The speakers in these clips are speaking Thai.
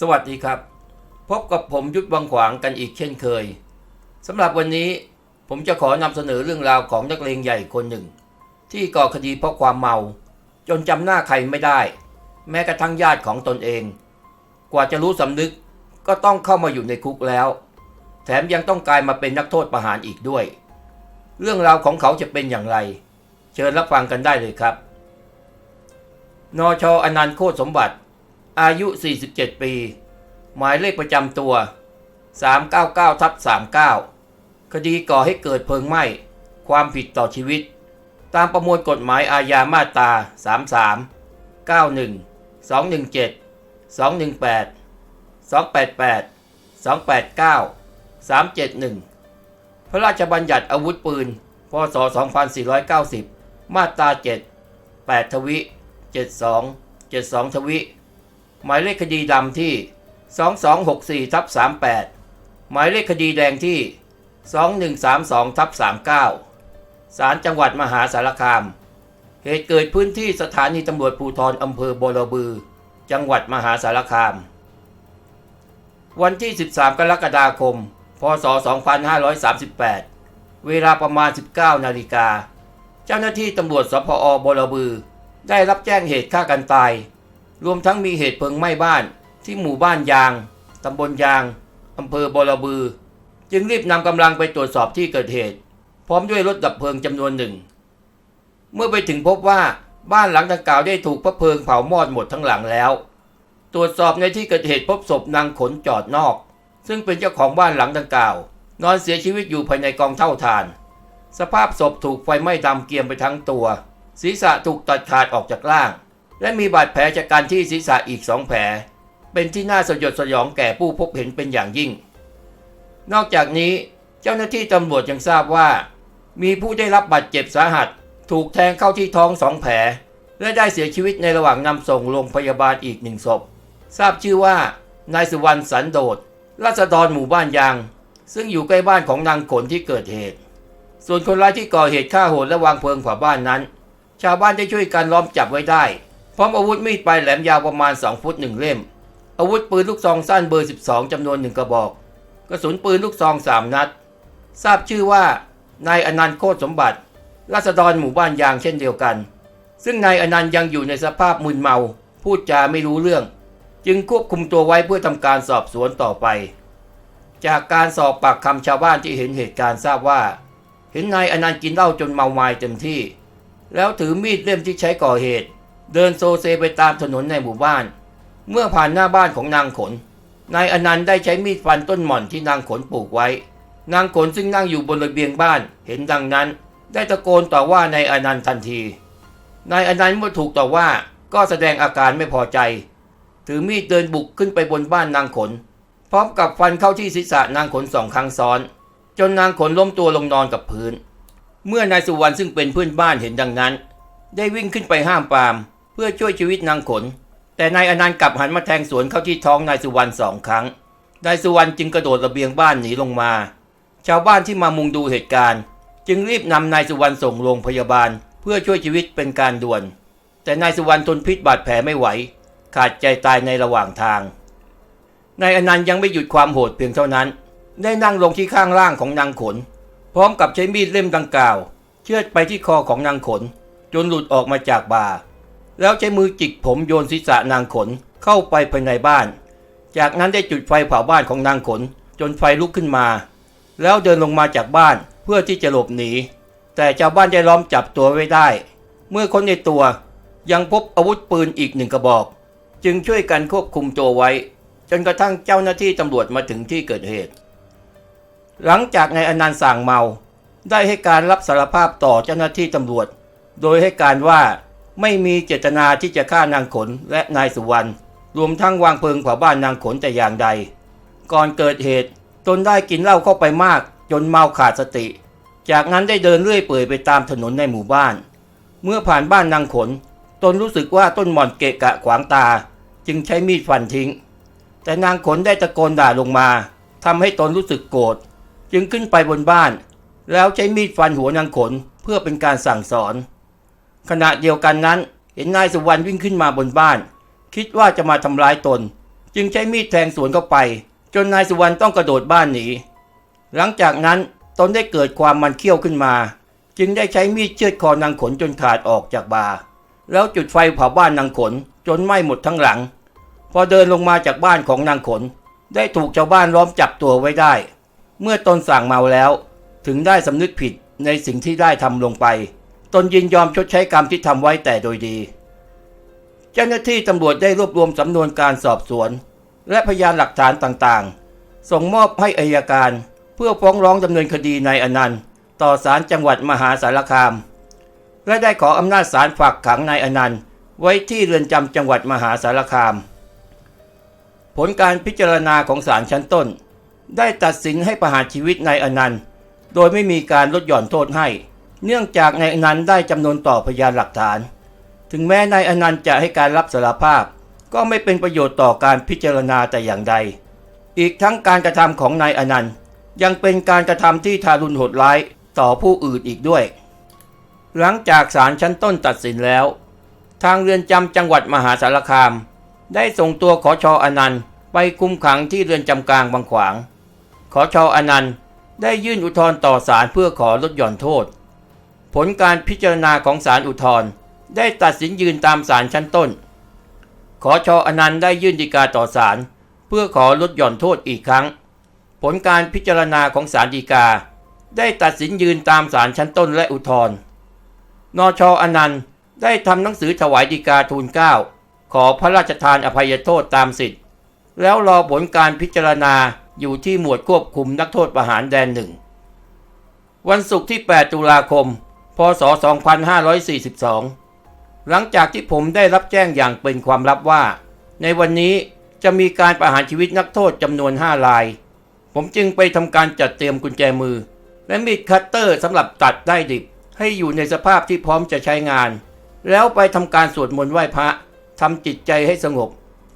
สวัสดีครับ พบกับผมยุทธวังขวางกันอีกเช่นเคยสำหรับวันนี้ผมจะขอนำเสนอเรื่องราวของนักเลงใหญ่คนหนึ่ง ที่ก่อคดีเพราะความเมา จนจำหน้าใครไม่ได้ แม้กระทั่งญาติของตนเอง กว่าจะรู้สำนึกก็ต้องเข้ามาอยู่ในคุกแล้ว แถมยังต้องกลายมาเป็นนักโทษประหารอีกด้วย เรื่องราวของเขาจะเป็นอย่างไร เชิญรับฟังกันได้เลยครับนอชอนันต์โคตรสมบัติ อายุ 47 ปี หมายเลขประจำตัว 399ทับ39 คดีก่อให้เกิดเพลิงไหม้ ความผิดต่อชีวิต ตามประมวลกฎหมายอาญามาตรา 33 91 217 218 288 289 371 พระราชบัญญัติอาวุธปืน พศ 2490 มาตรา 7 8 ทวิ 72 72 ทวิ หมายเลขคดีดำที่ 2264ทับ38 หมายเลขคดีแดงที่ 2132ทับ39 ศาลจังหวัดมหาสารคาม เหตุเกิดพื้นที่สถานีตำรวจภูธรอำเภอบรบือ จังหวัดมหาสารคาม วันที่ 13 กรกฎาคม พศ 2538 เวลาประมาณ 19 นาฬิกา เจ้าหน้าที่ตำรวจสพอบรบือ ได้รับแจ้งเหตุฆ่ากันตาย รวมทั้งมีเหตุเพลิงไหม้บ้านที่หมู่บ้านยาง ตำบลยาง อำเภอบรบือ จึงรีบนำกำลังไปตรวจสอบที่เกิดเหตุ พร้อมด้วยรถดับเพลิงจำนวนหนึ่ง เมื่อไปถึงพบว่าบ้านหลังดังกล่าวได้ถูกพระเพลิงเผามอดหมดทั้งหลังแล้ว ตรวจสอบในที่เกิดเหตุพบศพนางขนจอดนอก ซึ่งเป็นเจ้าของบ้านหลังดังกล่าว นอนเสียชีวิตอยู่ภายในกองเท่าฐาน สภาพศพถูกไฟไหม้ดำเกรียมไปทั้งตัว ศีรษะถูกตัดขาดออกจากร่าง และมีบาดแผลจากการที่ศีรษะอีกสองแผล เป็นที่น่าสยดสยองแก่ผู้พบเห็นเป็นอย่างยิ่ง นอกจากนี้เจ้าหน้าที่ตำรวจยังทราบว่า มีผู้ได้รับบาดเจ็บสาหัส ถูกแทงเข้าที่ท้องสองแผล และได้เสียชีวิตในระหว่างนำส่งโรงพยาบาลอีกหนึ่งศพ ทราบชื่อว่านายสุวรรณสันโดษราษฎรหมู่บ้านยาง ซึ่งอยู่ใกล้บ้านของนางขนที่เกิดเหตุ ส่วนคนร้ายที่ก่อเหตุฆ่าโหดและวางเพลิงเผาบ้านนั้น ชาวบ้านได้ช่วยกันล้อมจับไว้ได้ พร้อมอาวุธมีดปลายแหลมยาวประมาณ 2 ฟุตหนึ่งเล่ม อาวุธปืนลูกซองสั้นเบอร์ 12 จำนวนหนึ่งกระบอก กระสุนปืนลูกซอง 3 นัด ทราบชื่อว่านายอนันต์โคตรสมบัติราษฎรหมู่บ้านยางเช่นเดียวกัน ซึ่งนายอนันต์ยังอยู่ในสภาพมึนเมา พูดจาไม่รู้เรื่อง จึงควบคุมตัวไว้เพื่อทำการสอบสวนต่อไป จากการสอบปากคำชาวบ้านที่เห็นเหตุการณ์ทราบว่า เห็นนายอนันต์กินเหล้าจนเมาไม้เต็มที่ แล้วถือมีดเล่มที่ใช้ก่อเหตุ เดินโซเซไปตามถนนในหมู่บ้าน เมื่อผ่านหน้าบ้านของนางขน นายอนันต์ได้ใช้มีดฟันต้นหม่อนที่นางขนปลูกไว้ นางขนซึ่งนั่งอยู่บนระเบียงบ้านเห็นดังนั้น ได้ตะโกนต่อว่านายอนันต์ทันที นายอนันต์เมื่อถูกต่อว่าก็แสดงอาการไม่พอใจ ถือมีดเดินบุกขึ้นไปบนบ้านนางขน พร้อมกับฟันเข้าที่ศีรษะนางขนสองครั้งซ้อน จนนางขนล้มตัวลงนอนกับพื้น เมื่อนายสุวรรณซึ่งเป็นเพื่อนบ้านเห็นดังนั้น ได้วิ่งขึ้นไปห้ามปาม เพื่อช่วยชีวิตนางขน แต่นายอนันต์กลับหันมาแทงสวนเข้าที่ท้องนายสุวรรณสองครั้ง นายสุวรรณจึงกระโดดระเบียงบ้านหนีลงมา ชาวบ้านที่มามุงดูเหตุการณ์ จึงรีบนำนายสุวรรณส่งโรงพยาบาล เพื่อช่วยชีวิตเป็นการด่วน แต่นายสุวรรณทนพิษบาดแผลไม่ไหว ขาดใจตายในระหว่างทาง นายอนันต์ยังไม่หยุดความโหดเพียงเท่านั้น ได้นั่งลงที่ข้างล่างของนางขน พร้อมกับใช้มีดเล่มดังกล่าว เชือดไปที่คอของนางขน จนหลุดออกมาจากบ่า แล้วใช้มือจิกผมโยนศีรษะนางขนเข้าไปภายในบ้าน จากนั้นได้จุดไฟเผาบ้านของนางขนจนไฟลุกขึ้นมา แล้วเดินลงมาจากบ้านเพื่อที่จะหลบหนี แต่ชาวบ้านได้ล้อมจับตัวไว้ได้ เมื่อคนในตัวยังพบอาวุธปืนอีกหนึ่งกระบอก จึงช่วยกันควบคุมตัวไว้ จนกระทั่งเจ้าหน้าที่ตำรวจมาถึงที่เกิดเหตุ หลังจากนายอนันต์สั่งเมา ได้ให้การรับสารภาพต่อเจ้าหน้าที่ตำรวจ โดยให้การว่า ไม่มีเจตนาที่จะฆ่านางขนและนายสุวรรณรวมทั้งวางเพลิงเผาบ้านนางขนแต่อย่างใด ก่อนเกิดเหตุตนได้กินเหล้าเข้าไปมาก จนเมาขาดสติ จากนั้นได้เดินเรื่อยเปื่อยไปตามถนนในหมู่บ้าน เมื่อผ่านบ้านนางขน ตนรู้สึกว่าต้นหม่อนเกะกะขวางตา จึงใช้มีดฟันทิ้ง แต่นางขนได้ตะโกนด่าลงมาทำให้ตนรู้สึกโกรธจึงขึ้นไปบนบ้าน แล้วใช้มีดฟันหัวนางขนเพื่อเป็นการสั่งสอน ขณะเดียวกันนั้น เห็นนายสุวรรณวิ่งขึ้นมาบนบ้าน คิดว่าจะมาทำร้ายตน จึงใช้มีดแทงสวนเข้าไป จนนายสุวรรณต้องกระโดดบ้านหนีหลังจากนั้นตนได้เกิดความมันเคี้ยวขึ้นมา จึงได้ใช้มีดเชือดคอนางขนจนขาดออกจากบาแล้วจุดไฟเผาบ้านนางขนจนไหม้หมดทั้งหลัง พอเดินลงมาจากบ้านของนางขน ได้ถูกชาวบ้านล้อมจับตัวไว้ได้ เมื่อตนสั่งเมาแล้ว ถึงได้สำนึกผิดในสิ่งที่ได้ทำลงไป ตนยินยอมชดใช้กรรมที่ทำไว้แต่โดยดี เจ้าหน้าที่ตำรวจได้รวบรวมสำนวนการสอบสวน และพยานหลักฐานต่างๆ ส่งมอบให้อายการ เพื่อฟ้องร้องดำเนินคดีนายอนันต์ ต่อศาลจังหวัดมหาสารคาม และได้ขออำนาจศาลฝากขังนายอนันต์ ไว้ที่เรือนจำจังหวัดมหาสารคาม ผลการพิจารณาของศาลชั้นต้น ได้ตัดสินให้ประหารชีวิตนายอนันต์ โดยไม่มีการลดหย่อนโทษให้ เนื่องจากนายอนันต์ได้จำนวนต่อพยานหลักฐาน ถึงแม้นายอนันต์จะให้การรับสารภาพ ก็ไม่เป็นประโยชน์ต่อการพิจารณาแต่อย่างใด อีกทั้งการกระทำของนายอนันต์ยังเป็นการกระทำที่ทารุณโหดร้ายต่อผู้อื่นอีกด้วย หลังจากศาลชั้นต้นตัดสินแล้ว ทางเรือนจำจังหวัดมหาสารคาม ได้ส่งตัวขอชออนันต์ไปคุมขังที่เรือนจำกลางบางขวาง ขอชออนันต์ได้ยื่นอุทธรณ์ต่อศาลเพื่อขอลดหย่อนโทษ ผลการพิจารณาของศาลอุทธรณ์ได้ตัดสินยืนตามศาลชั้นต้น ขอชออนันต์ได้ยื่นฎีกาต่อศาลเพื่อขอลดหย่อนโทษอีกครั้ง ผลการพิจารณาของศาลฎีกา ได้ตัดสินยืนตามศาลชั้นต้นและอุทธรณ์นชออนันต์ได้ทำหนังสือถวายฎีกาทูลเกล้าขอพระราชทานอภัยโทษตามสิทธิ์ แล้วรอผลการพิจารณาอยู่ที่หมวดควบคุมนักโทษประหารแดนหนึ่ง วันศุกร์ที่ 8 ตุลาคม พศ 2542 หลังจากที่ผมได้รับแจ้งอย่างเป็นความลับว่า ในวันนี้จะมีการประหารชีวิตนักโทษจำนวน 5 ราย ผมจึงไปทำการจัดเตรียมกุญแจมือ และมีดคัตเตอร์สำหรับตัดได้ดิบ ให้อยู่ในสภาพที่พร้อมจะใช้งาน แล้วไปทำการสวดมนต์ไหว้พระทำจิตใจให้สงบ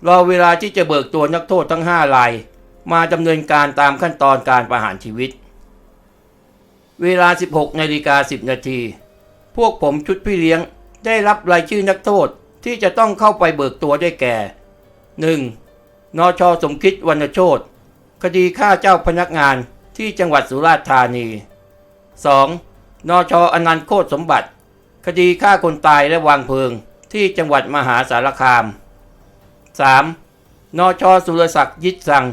รอเวลาที่จะเบิกตัวนักโทษทั้ง 5 ราย มาดำเนินการตามขั้นตอนการประหารชีวิต เวลา 16นาฬิกา10 นาที พวกผมชุดพี่เลี้ยงได้รับรายชื่อนักโทษที่จะต้องเข้าไปเบิกตัวได้แก่ 1. นชสมคิดวรรณโชตคดีฆ่าเจ้าพนักงานที่จังหวัดสุราษฎร์ธานี 2. นชอนันต์โคตรสมบัติ คดีฆ่าคนตายและวางเพลิงที่จังหวัดมหาสารคาม 3. นชสุรศักดิ์ยิตสัง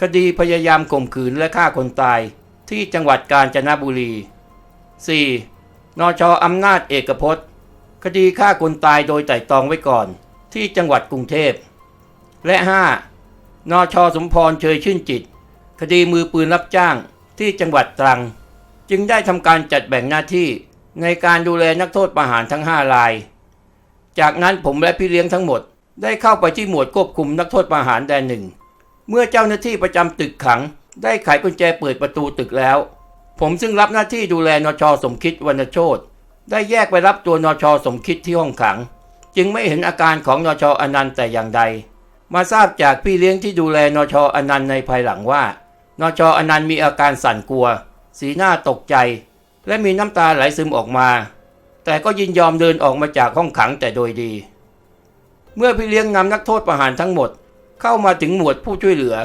คดีพยายามข่มขืนและฆ่าคนตาย ที่จังหวัดกาญจนบุรี 4. นชอำนาจเอกพจน์ คดีฆ่าคนตายโดยไต่ตองไว้ก่อน ที่จังหวัดกรุงเทพ และ 5. นชสมพรเชยชื่นจิต คดีมือปืนรับจ้างที่จังหวัดตรัง จึงได้ทำการจัดแบ่งหน้าที่ในการดูแลนักโทษประหารทั้ง 5 ราย จากนั้นผมและพี่เลี้ยงทั้งหมดได้เข้าไปที่หมวดควบคุมนักโทษประหารแดนหนึ่ง เมื่อเจ้าหน้าที่ประจำตึกขัง ได้ไขกุญแจเปิดประตูตึกแล้ว ผมซึ่งรับหน้าที่ดูแลนชสมคิดวรรณโชตได้แยกไปรับตัวนชสมคิดที่ห้องขัง จึงไม่เห็นอาการของนชอนันต์แต่อย่างใด มาทราบจากพี่เลี้ยงที่ดูแลนชอนันต์ในภายหลังว่านชอนันต์มีอาการสั่นกลัว สีหน้าตกใจ และมีน้ำตาไหลซึมออกมา แต่ก็ยินยอมเดินออกมาจากห้องขังแต่โดยดี เมื่อพี่เลี้ยงนำนักโทษประหารทั้งหมด เข้ามาถึงหมวดผู้ช่วยเหลือ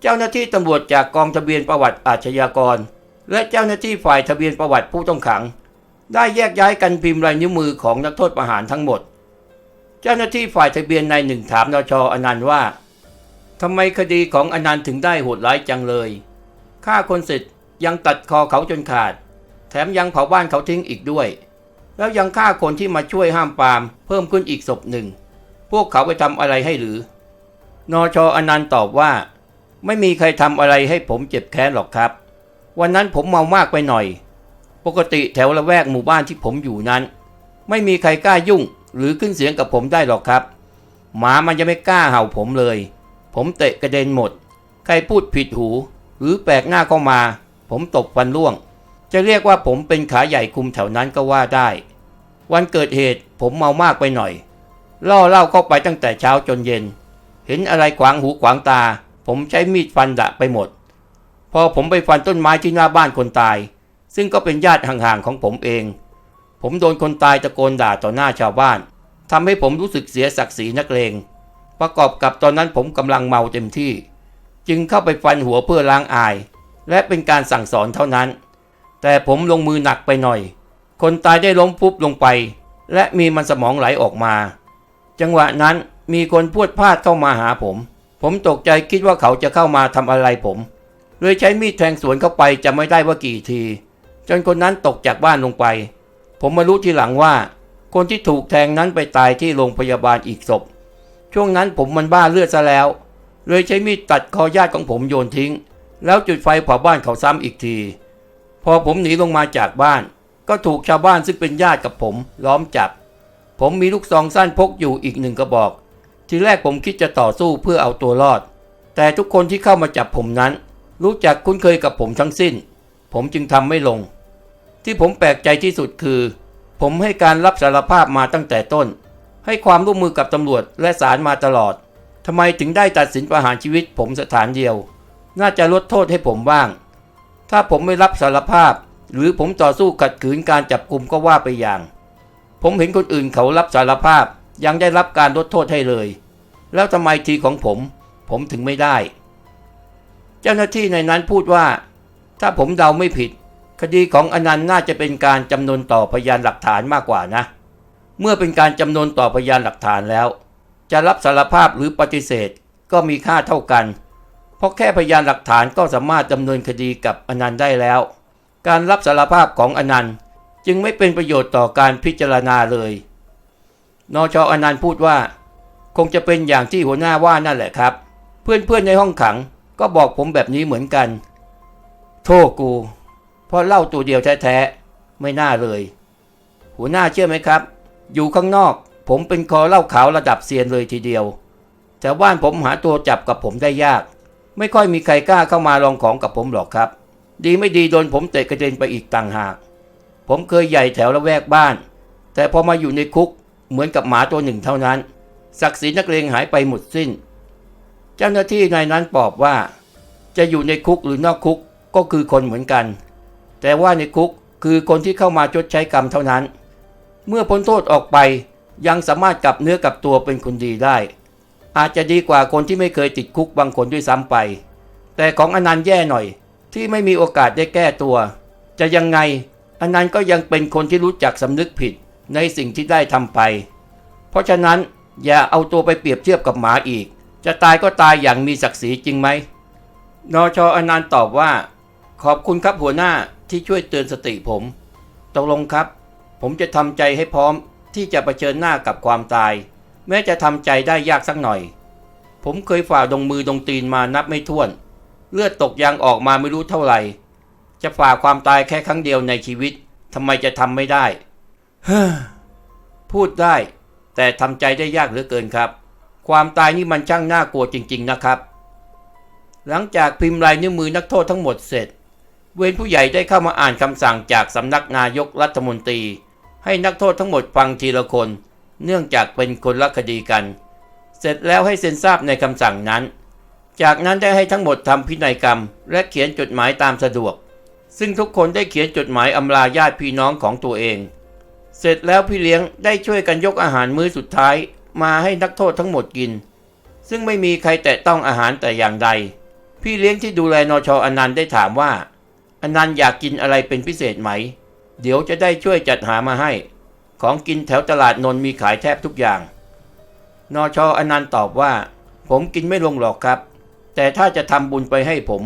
เจ้าหน้าที่ตำรวจจากกองทะเบียนประวัติอาชญากร และเจ้าหน้าที่ฝ่ายทะเบียนประวัติผู้ต้องขัง ได้แยกย้ายกันพิมพ์ลายนิ้วมือของนักโทษประหารทั้งหมด เจ้าหน้าที่ฝ่ายทะเบียนนายหนึ่งถามนชอนันต์ว่าทำไมคดีของอนันต์ถึงได้โหดร้ายจังเลยฆ่าคนเสร็จยังตัดคอเขาจนขาด แถมยังเผาบ้านเขาทิ้งอีกด้วย แล้วยังฆ่าคนที่มาช่วยห้ามปาม เพิ่มขึ้นอีกศพหนึ่ง พวกเขาไปทำอะไรให้หรือนชออนันต์ตอบว่า ไม่มีใครทำอะไรให้ผมเจ็บแค้นหรอกครับ วันนั้นผมเมามากไปหน่อย ปกติแถวละแวกหมู่บ้านที่ผมอยู่นั้น ไม่มีใครกล้ายุ่งหรือขึ้นเสียงกับผมได้หรอกครับ หมามันจะไม่กล้าเห่าผมเลย ผมเตะกระเด็นหมด ใครพูดผิดหู หรือแปลกหน้าเข้ามา ผมตกฟันร่วง จะเรียกว่าผมเป็นขาใหญ่คุมแถวนั้นก็ว่าได้ วันเกิดเหตุผมเมามากไปหน่อย ล่อเล่าเข้าไปตั้งแต่เช้าจนเย็น เห็นอะไรขวางหูขวางตา ผมใช้มีดฟันดะไปหมด พอผมไปฟันต้นไม้ที่หน้าบ้านคนตาย ซึ่งก็เป็นญาติห่างๆของผมเอง ผมโดนคนตายตะโกนด่าต่อหน้าชาวบ้านทำให้ผมรู้สึกเสียศักดิ์ศรีนักเลง ประกอบกับตอนนั้นผมกำลังเมาเต็มที่ จึงเข้าไปฟันหัวเพื่อล้างอาย และเป็นการสั่งสอนเท่านั้น แต่ผมลงมือหนักไปหน่อย คนตายได้ล้มฟุบลงไป และมีมันสมองไหลออกมา จังหวะนั้นมีคนพูดพลาดเข้ามาหาผม ผมตกใจคิดว่าเขาจะเข้ามาทำอะไรผมเลยใช้มีดแทงสวนเข้าไปจะไม่ได้ว่ากี่ที จนคนนั้นตกจากบ้านลงไป ผมมารู้ทีหลังว่า คนที่ถูกแทงนั้นไปตายที่โรงพยาบาลอีกศพ ช่วงนั้นผมมันบ้าเลือดซะแล้ว เลยใช้มีดตัดคอญาติของผมโยนทิ้ง แล้วจุดไฟเผาบ้านเขาซ้ำอีกที พอผมหนีลงมาจากบ้าน ก็ถูกชาวบ้านซึ่งเป็นญาติกับผมล้อมจับ ผมมีลูกซองสั้นพกอยู่อีกหนึ่งกระบอก ทีแรกผมคิดจะต่อสู้เพื่อเอาตัวรอด แต่ทุกคนที่เข้ามาจับผมนั้น รู้จักคุ้นเคยกับผมทั้งสิ้น ผมจึงทำไม่ลง ที่ผมแปลกใจที่สุดคือ ผมให้การรับสารภาพมาตั้งแต่ต้น ให้ความร่วมมือกับตำรวจและศาลมาตลอดทำไมถึงได้ตัดสินประหารชีวิตผมสถานเดียว น่าจะลดโทษให้ผมบ้าง ถ้าผมไม่รับสารภาพ หรือผมต่อสู้ขัดขืนการจับกลุมก็ว่าไปอย่าง ผมเห็นคนอื่นเขารับสารภาพ ยังได้รับการลดโทษให้เลย แล้วทำไมทีของผม ผมถึงไม่ได้ เจ้าหน้าที่ในนั้นพูดว่า ถ้าผมเดาไม่ผิด คดีของอนันต์น่าจะเป็นการจำนวนต่อพยานหลักฐานมากกว่านะ เมื่อเป็นการจำนวนต่อพยานหลักฐานแล้ว จะรับสารภาพหรือปฏิเสธก็มีค่าเท่ากัน เพราะแค่พยานหลักฐานก็สามารถดำเนินคดีกับอนันต์ได้แล้ว การรับสารภาพของอนันต์จึงไม่เป็นประโยชน์ต่อการพิจารณาเลย นชอนันต์พูดว่า คงจะเป็นอย่างที่หัวหน้าว่านั่นแหละครับ เพื่อนๆในห้องขังก็บอกผมแบบนี้เหมือนกัน โทษกูเพราะเล่าตัวเดียวแท้ๆ ไม่น่าเลย หัวหน้าเชื่อไหมครับ อยู่ข้างนอก ผมเป็นคอเล่าขาวระดับเซียนเลยทีเดียวแต่บ้านผมหาตัวจับกับผมได้ยาก ไม่ค่อยมีใครกล้าเข้ามาลองของกับผมหรอกครับ ดีไม่ดีโดนผมเตะกระเด็นไปอีกต่างหาก ผมเคยใหญ่แถวละแวกบ้าน แต่พอมาอยู่ในคุก เหมือนกับหมาตัวหนึ่งเท่านั้น ศักดิ์ศรีนักเลงหายไปหมดสิ้น เจ้าหน้าที่ในนั้นตอบว่า จะอยู่ในคุกหรือนอกคุกก็คือคนเหมือนกัน แต่ว่าในคุกคือคนที่เข้ามาชดใช้กรรมเท่านั้น เมื่อพ้นโทษออกไปยังสามารถกลับเนื้อกลับตัวเป็นคนดีได้ อาจจะดีกว่าคนที่ไม่เคยติดคุกบางคนด้วยซ้ำไป แต่ของอนันต์แย่หน่อย ที่ไม่มีโอกาสได้แก้ตัว จะยังไงอนันต์ก็ยังเป็นคนที่รู้จักสำนึกผิด ในสิ่งที่ได้ทำไป เพราะฉะนั้นอย่าเอาตัวไปเปรียบเทียบกับหมาอีก จะตายก็ตายอย่างมีศักดิ์ศรีจริงไหมนชอนันต์ตอบว่า ขอบคุณครับหัวหน้าที่ช่วยเตือนสติผม ตกลงครับ ผมจะทำใจให้พร้อมที่จะะเผชิญหน้ากับความตาย แม้จะทำใจได้ยากสักหน่อย ผมเคยฝ่าดงมือดงตีนมานับไม่ถ้วน เลือดตกยางออกมาไม่รู้เท่าไหร่ จะฝ่าความตายแค่ครั้งเดียวในชีวิตทำไมจะทำไม่ได้ พูดได้ แต่ทำใจได้ยากเหลือเกินครับ ความตายนี่มันช่างน่ากลัวจริง ๆนะครับ หลังจากพิมพ์ลายนิ้วมือนักโทษทั้งหมดเสร็จ เวรผู้ใหญ่ได้เข้ามาอ่านคำสั่งจากสำนักนายกรัฐมนตรี ให้นักโทษทั้งหมดฟังทีละคน เนื่องจากเป็นคนละคดีกัน เสร็จแล้วให้เซ็นทราบในคำสั่งนั้น จากนั้นได้ให้ทั้งหมดทำพินัยกรรม และเขียนจดหมายตามสะดวก ซึ่งทุกคนได้เขียนจดหมายอำลาญาติพี่น้องของตัวเอง เสร็จแล้วพี่เลี้ยงได้ช่วยกันยกอาหารมื้อสุดท้าย มาให้นักโทษทั้งหมดกิน ซึ่งไม่มีใครแตะต้องอาหารแต่อย่างใด พี่เลี้ยงที่ดูแลนชออนันต์ได้ถามว่าอนันต์อยากกินอะไรเป็นพิเศษไหม เดี๋ยวจะได้ช่วยจัดหามาให้ ของกินแถวตลาดนนท์มีขายแทบทุกอย่างนชอนันต์ตอบว่า ผมกินไม่ลงหรอกครับ แต่ถ้าจะทำบุญไปให้ผม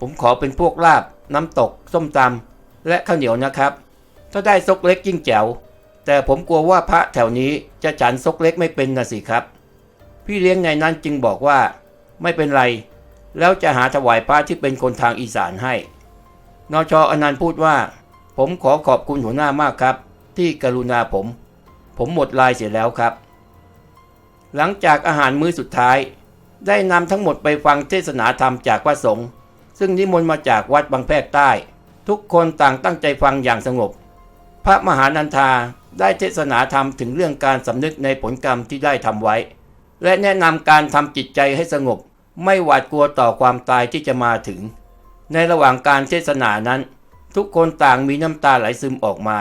ผมขอเป็นพวกลาบ น้ำตก ส้มตำและข้าวเหนียวนะครับ ถ้าได้ซกเล็กยิ่งแจ๋ว แต่ผมกลัวว่าพระแถวนี้จะฉันซกเล็กไม่เป็นนะสิครับ พี่เลี้ยงในนั้นจึงบอกว่า ไม่เป็นไร แล้วจะหาถวายพระที่เป็นคนทางอีสานให้ นชอนันต์พูดว่า ผมขอขอบคุณหัวหน้ามากครับ ที่กรุณาผม ผมหมดลายเสียแล้วครับ หลังจากอาหารมื้อสุดท้าย ได้นำทั้งหมดไปฟังเทศนาธรรมจากพระสงฆ์ซึ่งนิมนต์มาจากวัดบางแพรกใต้ ทุกคนต่างตั้งใจฟังอย่างสงบ พระมหานันทา ได้เทศนาธรรมถึงเรื่องการสำนึกในผลกรรมที่ได้ทำไว้ และแนะนำการทำจิตใจให้สงบ ไม่หวาดกลัวต่อความตายที่จะมาถึง ในระหว่างการเทศนานั้น ทุกคนต่างมีน้ำตาไหลซึมออกมา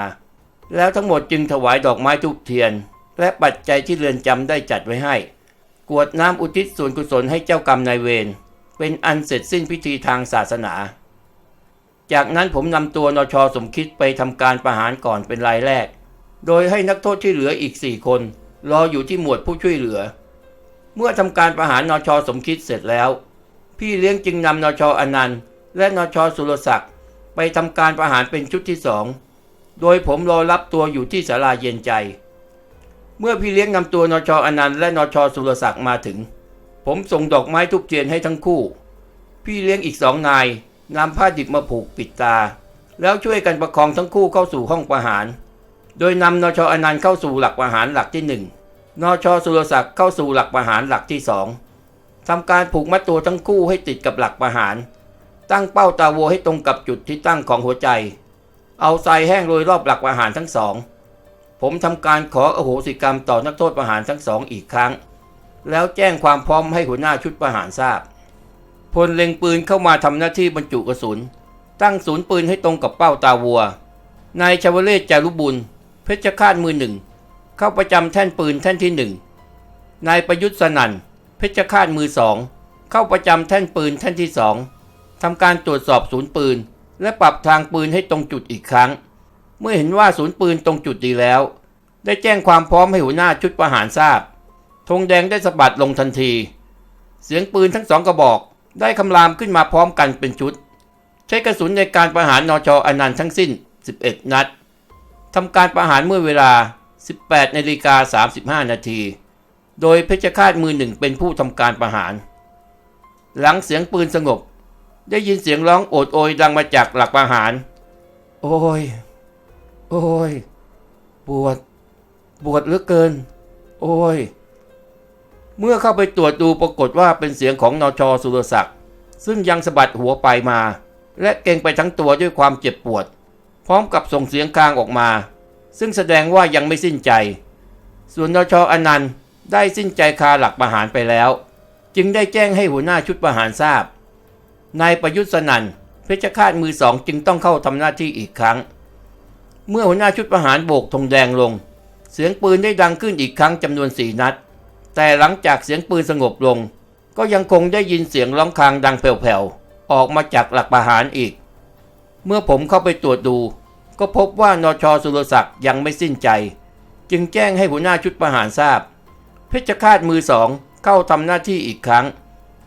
แล้วทั้งหมดจึงถวายดอกไม้ทูบเทียน และปัจจัยที่เรือนจำได้จัดไว้ให้ กวดน้ำอุทิศส่วนกุศลให้เจ้ากรรมนายเวรเป็นอันเสร็จสิ้นพิธีทางศาสนา จากนั้นผมนำตัวนชสมคิดไปทำการประหารก่อนเป็นรายแรก โดยให้นักโทษที่เหลืออีกสี่คน รออยู่ที่หมวดผู้ช่วยเหลือ เมื่อทำการประหารนชสมคิดเสร็จแล้ว พี่เลี้ยงจึงนำนชอนันต์และนชสุรศักดิ์ไปทำการประหารเป็นชุดที่สอง โดยผมรอรับตัวอยู่ที่ศาลาเย็นใจ เมื่อพี่เลี้ยงนำตัวนชอนันต์และนชสุรศักดิ์มาถึง ผมส่งดอกไม้ทุบเทียนให้ทั้งคู่ พี่เลี้ยงอีกสองนายนำผ้าดิบมาผูกปิดตา แล้วช่วยกันประคองทั้งคู่เข้าสู่ห้องประหาร โดยนำนชอนันต์เข้าสู่หลักประหารหลักที่หนึ่งนชสุรศักดิ์เข้าสู่หลักประหารหลักที่สองทำการผูกมัดตัวทั้งคู่ให้ติดกับหลักประหาร ตั้งเป้าตาวัวให้ตรงกับจุดที่ตั้งของหัวใจ เอาทรายแห้งโรยรอบหลักประหารทั้งสอง ผมทำการขออโหสิกรรมต่อนักโทษประหารทั้งสองอีกครั้ง แล้วแจ้งความพร้อมให้หัวหน้าชุดประหารทราบ พลเล็งปืนเข้ามาทำหน้าที่บรรจุกระสุน ตั้งศูนย์ปืนให้ตรงกับเป้าตาวัวนายชวเลศจารุบุญ เพชรฆาตมือหนึ่ง เข้าประจำแท่นปืนแท่นที่หนึ่งนายประยุทธ์สนันเพชรฆาตมือสอง เข้าประจำแท่นปืนแท่นที่สองทำการตรวจสอบศูนย์ปืน และปรับทางปืนให้ตรงจุดอีกครั้ง เมื่อเห็นว่าศูนย์ปืนตรงจุดดีแล้ว ได้แจ้งความพร้อมให้หัวหน้าชุดประหารทราบธงแดงได้สะบัดลงทันที เสียงปืนทั้งสองกระบอกได้คำรามขึ้นมาพร้อมกันเป็นชุด ใช้กระสุนในการประหารนชอนันต์ทั้งสิ้น 11 นัด ทำการประหารเมื่อเวลา 18นาฬิกา35 นาที โดยเพชรฆาตมือหนึ่งเป็นผู้ทำการประหาร หลังเสียงปืนสงบ ได้ยินเสียงร้องโอดโอยดังมาจากหลักประหาร โอ้ย โอ้ย ปวด ปวดเหลือเกิน โอ้ย เมื่อเข้าไปตรวจดูปรากฏว่าเป็นเสียงของนชสุรศักดิ์ซึ่งยังสะบัดหัวไปมา และเก่งไปทั้งตัวด้วยความเจ็บปวด พร้อมกับส่งเสียงคลางออกมา ซึ่งแสดงว่ายังไม่สิ้นใจ ส่วนนชอนันต์ได้สิ้นใจคาหลักประหารไปแล้ว จึงได้แจ้งให้หัวหน้าชุดประหารทราบ นายประยุทธ์สนันเพชรฆาตมือสองจึงต้องเข้าทำหน้าที่อีกครั้ง เมื่อหัวหน้าชุดประหารโบกธงแดงลง เสียงปืนได้ดังขึ้นอีกครั้งจำนวนสี่นัด แต่หลังจากเสียงปืนสงบลง ก็ยังคงได้ยินเสียงร้องครางดังแผ่วๆออกมาจากหลักประหารอีก เมื่อผมเข้าไปตรวจดู ก็พบว่านชสุรศักดิ์ยังไม่สิ้นใจ จึงแจ้งให้หัวหน้าชุดประหารทราบ เพชรฆาตมือสองเข้าทำหน้าที่อีกครั้ง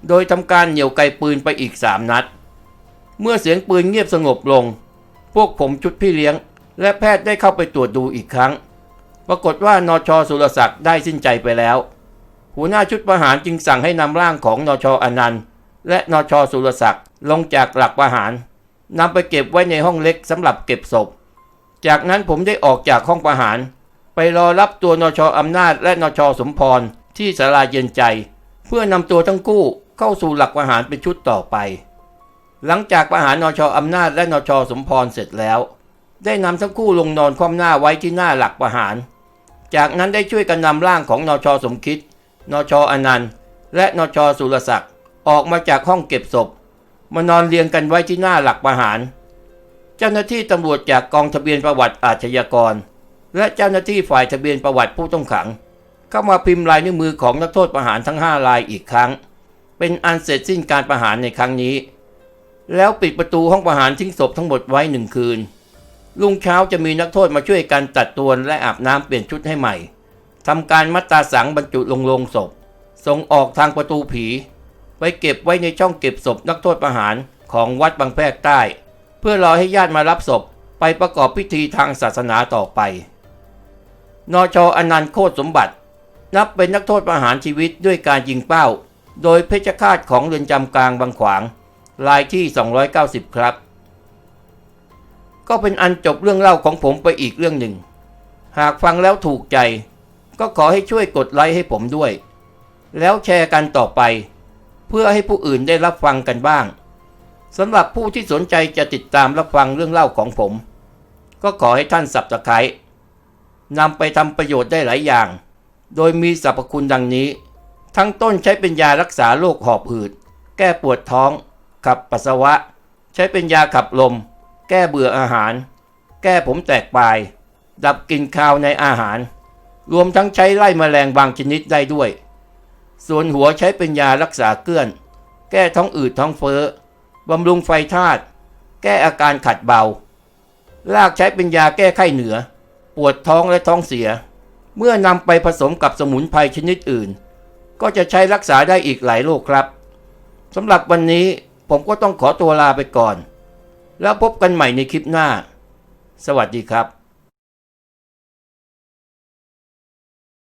โดยทำการเหนี่ยวไกปืนไปอีกสามนัด เมื่อเสียงปืนเงียบสงบลง พวกผมชุดพี่เลี้ยง และแพทย์ได้เข้าไปตรวจดูอีกครั้ง ปรากฏว่านชสุรศักดิ์ได้สิ้นใจไปแล้ว หัวหน้าชุดประหารจึงสั่งให้นำร่างของนชอนันต์และนชสุรศักดิ์ลงจากหลักประหาร นำไปเก็บไว้ในห้องเล็กสำหรับเก็บศพ จากนั้นผมได้ออกจากห้องประหาร ไปรอรับตัวนชออำนาจและนชสมพรที่ศาลาเย็นใจ เพื่อนำตัวทั้งคู่เข้าสู่หลักประหารเป็นชุดต่อไป หลังจากประหารนชออำนาจและนชสมพรเสร็จแล้ว ได้นำทั้งคู่ลงนอนคว่ำหน้าไว้ที่หน้าหลักประหาร จากนั้นได้ช่วยกันนำร่างของนชสมคิดนชอนันต์ และนชสุรศักดิ์ออกมาจากห้องเก็บศพ มานอนเรียงกันไว้ที่หน้าหลักประหาร เจ้าหน้าที่ตำรวจจากกองทะเบียนประวัติอาชญากร และเจ้าหน้าที่ฝ่ายทะเบียนประวัติผู้ต้องขัง เข้ามาพิมพ์ลายนิ้วมือของนักโทษประหารทั้ง5ลายอีกครั้ง เป็นอันเสร็จสิ้นการประหารในครั้งนี้ แล้วปิดประตูห้องประหารทิ้งศพทั้งหมดไว้หนึ่งคืนรุ่งเช้าจะมีนักโทษมาช่วยกันตัดตัวและอาบน้ำเปลี่ยนชุดให้ใหม่ทำการมัดตาสังบรรจุลงโลงศพส่งออกทางประตูผี ไว้เก็บไว้ในช่องเก็บศพนักโทษประหารของวัดบางแพรกใต้ เพื่อรอให้ญาติมารับศพไปประกอบพิธีทางศาสนาต่อไป นชอนันต์โคตรสมบัติ นับเป็นนักโทษประหารชีวิตด้วยการยิงเป้า โดยเพชฌฆาตของเรือนจำกลางบางขวาง รายที่ 290 ครับ ก็เป็นอันจบเรื่องเล่าของผมไปอีกเรื่องหนึ่ง หากฟังแล้วถูกใจ ก็ขอให้ช่วยกดไลค์ให้ผมด้วย แล้วแชร์กันต่อไป เพื่อให้ผู้อื่นได้รับฟังกันบ้างสำหรับผู้ที่สนใจจะติดตามรับฟังเรื่องเล่าของผม ก็ขอให้ท่านสับสไครนำไปทำประโยชน์ได้หลายอย่าง โดยมีสรรพคุณดังนี้ ทั้งต้นใช้เป็นยารักษาโรคหอบหืด แก้ปวดท้อง ขับปัสสาวะ ใช้เป็นยาขับลม แก้เบื่ออาหาร แก้ผมแตกปลาย ดับกลิ่นคาวในอาหาร รวมทั้งใช้ไล่แมลงบางชนิดได้ด้วย ส่วนหัวใช้เป็นยารักษาเกลื่อน แก้ท้องอืดท้องเฟ้อบำรุงไฟธาตุแก้อาการขัดเบารากใช้เป็นยาแก้ไข้เหนือ ปวดท้องและท้องเสีย เมื่อนำไปผสมกับสมุนไพรชนิดอื่น ก็จะใช้รักษาได้อีกหลายโรคครับสำหรับวันนี้ผมก็ต้องขอตัวลาไปก่อน แล้วพบกันใหม่ในคลิปหน้า สวัสดีครับ